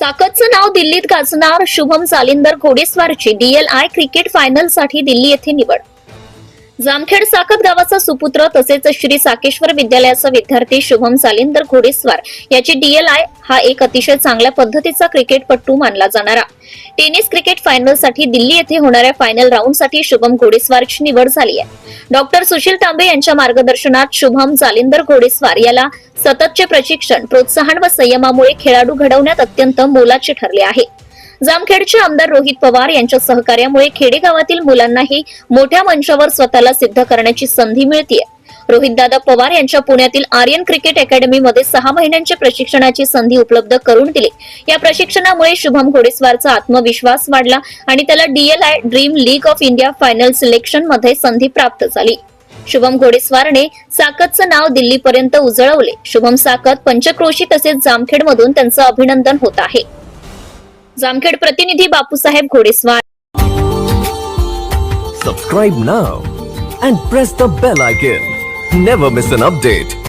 साकतचं नाव दिल्लीत गाजणार. शुभम जालिंदर घोडेस्वारची डीएलआय क्रिकेट फायनलसाठी दिल्ली येथे निवड. जामखेड साखर गावाचा सुपुत्र तसेच श्री साकेश्वर विद्यालयाचा विद्यार्थी शुभम सालिंदर घोडेस्वार याची डीएलआय हा एक अतिशय चांगल्या पद्धतीचा क्रिकेटपटू मानला जाणारा. टेनिस क्रिकेट फायनलसाठी दिल्ली येथे होणाऱ्या फायनल राऊंडसाठी शुभम घोडेस्वारची निवड झाली आहे. डॉक्टर सुशील तांबे यांच्या मार्गदर्शनात शुभम जालिंदर घोडेस्वार याला सततचे प्रशिक्षण प्रोत्साहन व संयमामुळे खेळाडू घडवण्यात अत्यंत मोलाचे ठरले आहे. जामखेडचे आमदार रोहित पवार यांच्या सहकार्यामुळे खेडेगावातील मुलांनाही मोठ्या मंचावर स्वतःला सिद्ध करण्याची संधी मिळतीये. रोहितदादा पवार यांच्या पुण्यातील आर्यन क्रिकेट अकॅडमीमध्ये सहा महिन्यांच्या प्रशिक्षणाची संधी उपलब्ध करून दिली. या प्रशिक्षणामुळे शुभम घोडेस्वारचा आत्मविश्वास वाढला आणि त्याला DLI Dream League of India final सिलेक्शनमध्ये संधी प्राप्त झाली. शुभम घोडेस्वारने साकतचं नाव दिल्लीपर्यंत उजळवले. शुभम साकत पंचक्रोशी तसेच जामखेड मधून त्यांचं अभिनंदन होत आहे. जामखेड प्रतिनिधी बापूसाहेब घोडेस्वार Subscribe now and press the bell icon. Never miss an update.